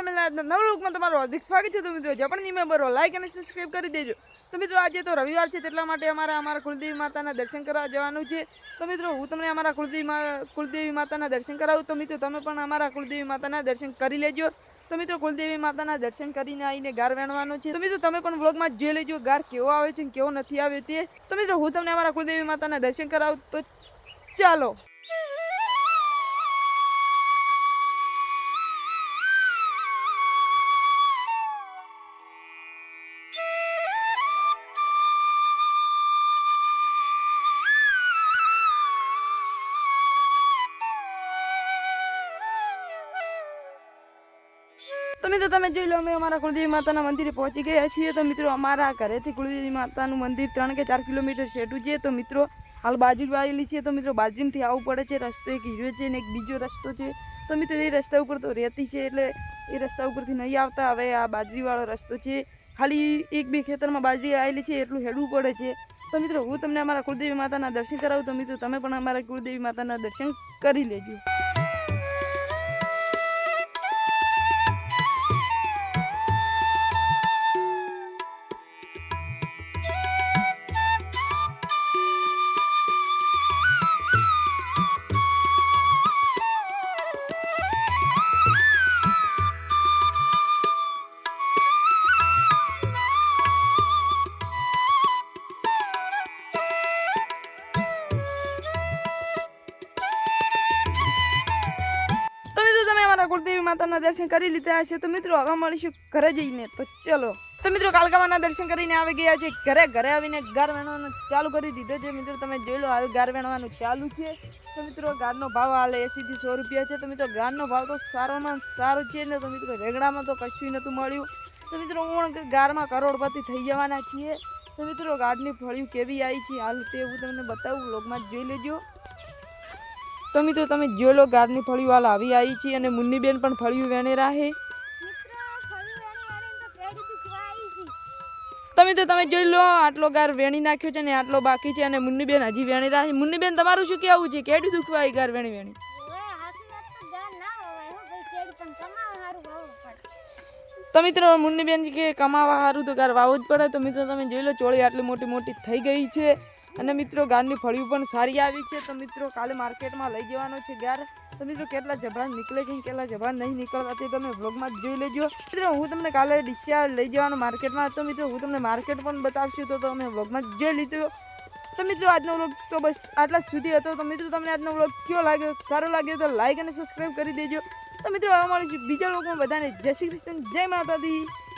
આજના નવ લોકમાં તમારું હાર્દિક સ્વાગત છે. તો મિત્રો, જે પણ નિમેમ્બર લાઈક અને સબસ્ક્રાઈબ કરી દેજો. તો મિત્રો, આજે તો રવિવાર છે, તેટલા માટે અમારે અમારા કુલદેવી માતાના દર્શન કરવા જવાનું છે. તો મિત્રો, હું તમને અમારા કુલદેવી કુલદેવી માતાના દર્શન કરાવું. તો મિત્રો, તમે પણ અમારા કુલદેવી માતાના દર્શન કરી લેજો. તો મિત્રો, કુલદેવી માતાના દર્શન કરીને આવીને ગાર વેણવાનો છે. તો મિત્રો, તમે પણ વ્લોગમાં જોઈ લેજો, ગાર કેવો આવે છે કેવો નથી આવ્યો તે. તો મિત્રો, હું તમને અમારા કુલદેવી માતાના દર્શન કરાવું. તો ચાલો. તો મિત્રો તમે જોઈ લો, અમે અમારા કુળદેવી માતાના મંદિરે પહોંચી ગયા છીએ. તો મિત્રો, અમારા ઘરેથી કુળદેવી માતાનું મંદિર ત્રણ કે ચાર કિલોમીટર છેટું છે. તો મિત્રો, હાલ બાજુ આવેલી છે. તો મિત્રો બાજરીમાંથી આવવું પડે છે. રસ્તો એક હીરો છે અને એક બીજો રસ્તો છે. તો મિત્રો, એ રસ્તા ઉપર તો રહેતી છે એટલે એ રસ્તા ઉપરથી નહીં આવતા. હવે આ બાજરીવાળો રસ્તો છે. ખાલી એક બે ખેતરમાં બાજરી આવેલી છે, એટલું હેડવું પડે છે. તો મિત્રો, હું તમને અમારા કુળદેવી માતાના દર્શન કરાવું. તો મિત્રો, તમે પણ અમારા કુળદેવી માતાના દર્શન કરી લેજો. કુળદેવી માતાના દર્શન કરી લીધા હશે તો મિત્રો, હવે મળીશું ઘરે જઈને. તો ચલો. તો મિત્રો, કાલકામાના દર્શન કરીને આવી ગયા છે. ઘરે ઘરે આવીને ગાર વેણવાનું ચાલુ કરી દીધો છે. મિત્રો, તમે જોઈ લો, હાલ ગાર વેણવાનું ચાલુ છે. તો મિત્રો, ગારનો ભાવ હાલ એંસીથી સો રૂપિયા છે. તો મિત્રો, ગારનો ભાવ તો સારોમાં સારો છે ને, તો મિત્રો, રેગડામાં તો કશું નહોતું મળ્યું. તો મિત્રો, હું ગારમાં કરોડપતિ થઈ જવાના છીએ. તો મિત્રો ગારની ફળિયું કેવી આવી છે, હાલ તે હું તમને બતાવું. લોગમાં જોઈ લેજો. તો મિત્રો તમે જોઈ લો ગારની વાળા આવી આવી છે અને મુન્નીબેન પણ ફળિયું વેણે રાહે. તમે તો તમે જોઈ લો, આટલો ગાર વેણી નાખ્યો છે ને આટલો બાકી છે અને મુન્નીબેન હજી વેણી રાહે. મુન્નીબેન, તમારું શું કહેવું છે? કેડું દુખવા આવી ગાર વેણી વેણી? તો મિત્રો મુન્નીબેન કે કમાવા સારું તો ગાર વાવું જ પડે. તો મિત્રો તમે જોઈ લો, ચોળી આટલી મોટી મોટી થઈ ગઈ છે. અને મિત્રો ગારની ફળિયું પણ સારી આવી છે. તો મિત્રો, કાલે માર્કેટમાં લઈ જવાનો છે ગાર તો મિત્રો, કેટલા જબરા નીકળે છે કેટલા જબરા નહીં નીકળતા તે તમે બ્લોગમાં જોઈ લેજો. મિત્રો, હું તમને કાલે ડીસા લઈ જવાનો માર્કેટમાં. તો મિત્રો, હું તમને માર્કેટ પણ બતાવશું. તો તમે બ્લોગમાં જોઈ લીધો. તો મિત્રો, આજનો વ્લોગ તો બસ આટલા સુધી હતો. તો મિત્રો, તમને આજનો વ્લોગ કયો લાગ્યો? સારો લાગ્યો તો લાઈક અને સબસ્ક્રાઈબ કરી દેજો. તો મિત્રો, હવે મળીશું બીજા લોકો બધાને. જય શ્રી કૃષ્ણ. જય માતાજી.